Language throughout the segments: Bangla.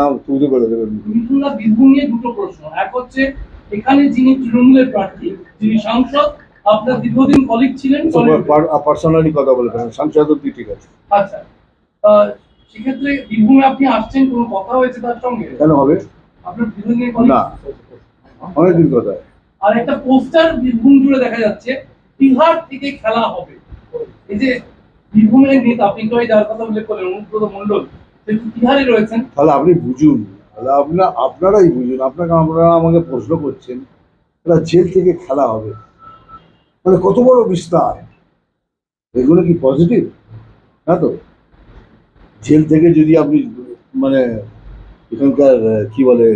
নাম তুলে করে দেবেন মিঠুনদা বীরভূম নিয়ে দুটো প্রশ্ন। এক হচ্ছে এখানে যিনি তৃণমূলের প্রার্থী যিনি সাংসদ আপনার দীর্ঘদিন কলিগ ছিলেন পার্সোনালি কথা বলে ফেলেন। সাংসদ অব্দি ঠিক আছে। আচ্ছা সেক্ষেত্রে বীরভূমে আপনি আসছেন কোনো কথা হয়েছে তার সঙ্গে? কেন হবে? আপনার দীর্ঘদিনের কলিগ না অনেকদিন কথা। আর একটা পোস্টার বীরভূম জুড়ে দেখা যাচ্ছে বিহার থেকে খেলা হবে। এই যে বীরভূমের নেতা আপনি তো যার কথা উল্লেখ করলেন অনুব্রত মন্ডল বিহারে রয়েছেন। তাহলে আপনি বুঝুন। তাহলে আপনার আপনারাই বুঝুন। আপনাকে আপনারা আমাকে প্রশ্ন করছেন ওরা জেল থেকে খেলা হবে। মানে কত বড় বিস্তার? এগুলো কি পজিটিভ না তো? জেল থেকে যদি আপনি মানে এখানকার কি বলে,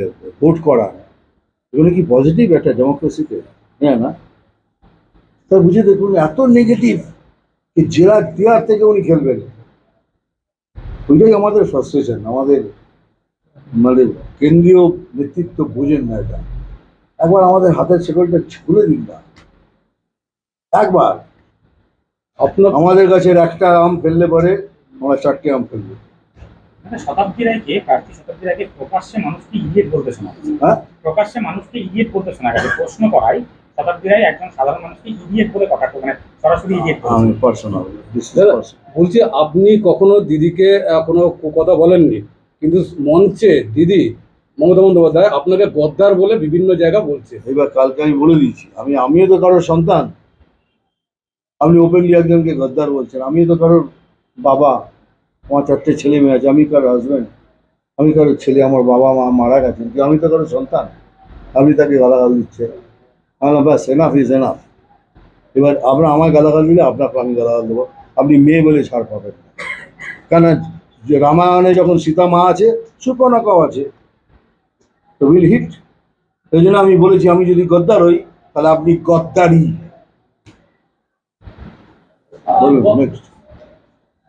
ভোট করান, এগুলো কি পজিটিভ একটা ডেমোক্রেসিতে হ্যাঁ না? তা বুঝে দেখুন, এত নেগেটিভ জেলা দেওয়ার থেকে উনি খেলবেন। ওইটাই আমাদের ফ্রাস্ট্রেশন আমাদের মানে কেন্দ্রীয় নেতৃত্ব বোঝেন না এটা। একবার আমাদের হাতের শেকলটা খুলে দিন না। একবার আপনার আমাদের কাছে একটা আম ফেললে পরে আমরা চারটে আম ফেলব। মানে শতাব্দীর আগে প্রার্থী শতাব্দীর আগে প্রকাশ্যে মানুষকে ইডিয়েট বলতে শোনা হ্যাঁ? প্রকাশ্যে মানুষকে ইডিয়েট বলতে শোনা গেছে। প্রশ্ন করাই শতাব্দীর আগে একজন সাধারণ মানুষকে ইডিয়েট বলে কথা মানে সরাসরি ইডিয়েট আমি পার্সোনাল বলছি আপনি কখনো দিদিকে কোনো কথা বলেননি? কিন্তু মঞ্চে দিদি মমতা বন্দ্যোপাধ্যায় আপনাকে গদ্দার বলে বিভিন্ন জায়গা বলছে। এবার কালকে আমি বলে দিয়েছি আমি আমিও তো কারোর সন্তান। আপনি ওপেনলি একজনকে গদ্দার বলছেন আমিও তো কারোর বাবা। আমার চারটে ছেলে মেয়ে আছে আমি কারোর হাজব্যান্ড আমি কারোর ছেলে আমার বাবা মা মারা গেছেন কিন্তু আমি তো কারোর সন্তান। আপনি তাকে গালাগাল দিচ্ছেন। আমি ব্যাস এনাফ ইজ এনাফ এবার আপনার আমায় গালাগাল দিলে আপনাকে আমি গালাগাল দেবো। আপনি মেয়ে বলে ছাড় পাবেন না। কেন রামায়ণে যখন সীতা মা আছে সুপর্ণকাও আছে তো উইল হিট এই জন্য আমি বলেছি আমি যদি গদ্দার হই তাহলে আপনি গদ্দারি। বলুন next.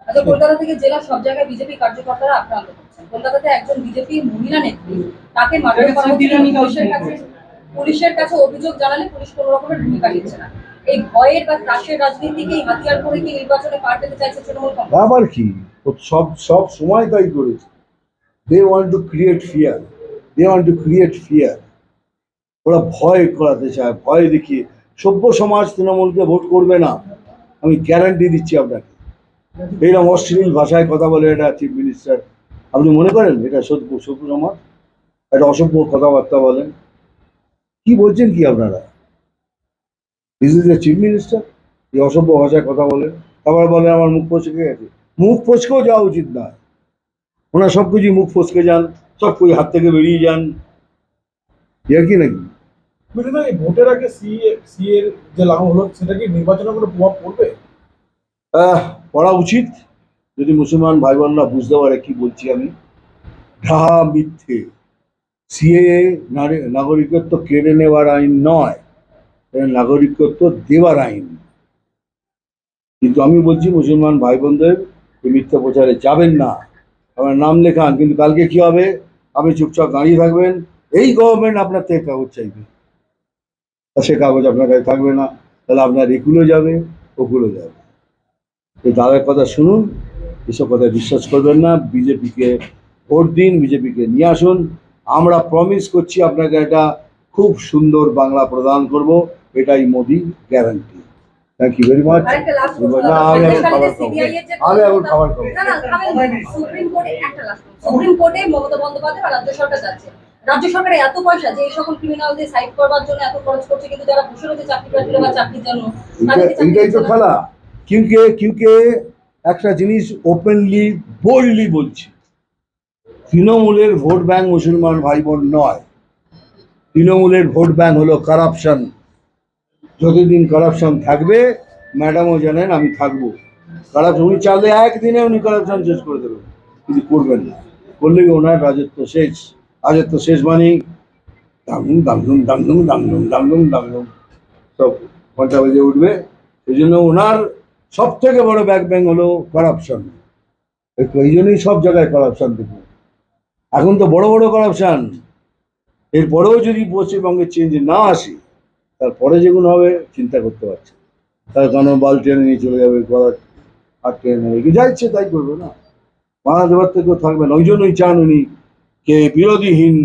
আচ্ছা কলকাতা থেকে জেলার সব জায়গায় বিজেপি কার্যকর্তারা আক্রান্ত করছেন কলকাতাতে একজন বিজেপি মহিলা নেত্রী তাকে মার্ডার করা ইরানি পুলিশের কাছে অভিযোগ জানালে পুলিশ কোনো রকমের ভূমিকা নিচ্ছে না। এই ভয়ের বা ত্রাসের রাজনীতিকেই হাতিয়ার করে কি নির্বাচনে পার পেতে চাইছে তৃণমূল আবার কি? সব সব সময় তাই করেছে। They want to create fear they want to create fear ওরা ভয় করাতে চায়, ভয় দেখিয়ে। সভ্য সমাজ তৃণমূলকে ভোট করবে না। আমি গ্যারান্টি দিচ্ছি আপনাকে। এইরকম অশ্লীল ভাষায় কথা বলে এটা চিফ মিনিস্টার আপনি মনে করেন এটা সভ্য সভ্য সমাজ? একটা অসভ্য কথাবার্তা বলেন। কি বলছেন কি আপনারা? This is a chief minister এই অসভ্য ভাষায় কথা বলেন। আবার বলে আমার মুখ ফসকে গেছে। মুখ ফসকেও যাওয়া উচিত না। ওনার সব কিছুই মুখ ফসকে যান সব কিছু হাত থেকে বেরিয়ে যান। ইয়ার কি নাকি? ভোটের আগে সিএ সি এর যে লাগু হলো সেটা কি নির্বাচনে কোনো প্রভাব পড়বে? আহ, পড়া উচিত। যদি মুসলমান ভাই বোনরা বুঝতে পারে কি বলছি আমি। ঢাহা মিথ্যে। সিএ নাগরিকত্ব কেড়ে নেওয়ার আইন নয় নাগরিকত্ব দেওয়ার আইন। কিন্তু আমি বলছি, মুসলমান ভাই বোনদের মিথ্যা প্রচারে যাবেন না। আমার নাম লেখান, কিন্তু কালকে কি হবে? আপনি চুপচাপ দাঁড়িয়ে থাকবেন। এই গভর্নমেন্ট আপনার থেকে কাগজ চাইবে। সে কাগজ আপনার কাছে থাকবে না। তাহলে আপনার এগুলো যাবে ওগুলো যাবে। এই দাদার কথা শুনুন, এসব কথায় বিশ্বাস করবেন না। বিজেপিকে ভোট দিন, বিজেপিকে নিয়ে আসুন। আমরা প্রমিস করছি আপনাকে একটা খুব সুন্দর বাংলা প্রদান করব এটাই Modi guarantee thank you very much না, আমি এখন খাবার খাব। আমি এখন খাবার খাব না না খাবেন না। সুপ্রিম কোর্টে একটা লাস্ট সুপ্রিম কোর্টে মমতা বন্দ্যোপাধ্যায় রাজ্য সরকার যাচ্ছে। রাজ্য সরকারের এত পয়সা যে এই সকল ক্রিমিনালদের সাইড করবার জন্য এত খরচ করছে কিন্তু যারা বসে রয়েছে চাকরি প্রার্থীরা বা চাকরির জন্য এটা- তাদেরকে চাকরি এইটাই তো খেলা। কিউকে কিউকে একটা জিনিস ওপেনলি বোল্ডলি বলছি। তৃণমূলের ভোট ব্যাংক মুসলমান ভাই বোন নয়। তৃণমূলের ভোট ব্যাংক হলো কারাপশন যতদিন কারাপশন থাকবে ম্যাডামও জানেন আমি থাকব। কারাপশন উনি চাইলে একদিনে উনি কারাপশন শেষ করে দেবেন। কিন্তু করবেন না। করলে ওনার রাজত্ব শেষ। রাজত্ব শেষ মানেই দামদুম দামদুম দামদুম দামদুম দামদুম দামদুম। সব ঘণ্টা বেজে উঠবে। এই জন্য ওনার সব থেকে বড় ব্যাক ব্যাং হলো কারাপশন এই জন্যই সব জায়গায় কারাপশন দেখব এখন তো বড় বড় কারাপশন এরপরেও যদি পশ্চিমবঙ্গে চেঞ্জ না আসে, তারপরে যেগুলো হবে, চিন্তা করতে পারছে তার কারণ বাল টেনে নিয়ে চলে যাবে গলা হাত টেনে নেবে। কি যা ইচ্ছে তাই করবে না। বাংলা দেবার থেকেও না। ওই জন্যই চান উনি কে বিরোধীহীন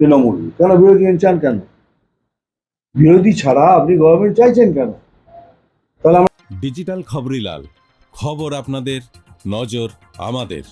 তৃণমূল। কেন বিরোধীহীন চান কেন? বিরোধী ছাড়া আপনি গভর্নমেন্ট চাইছেন কেন? তাহলে ডিজিটাল খবরিলাল খবর আপনাদের, নজর আমাদের।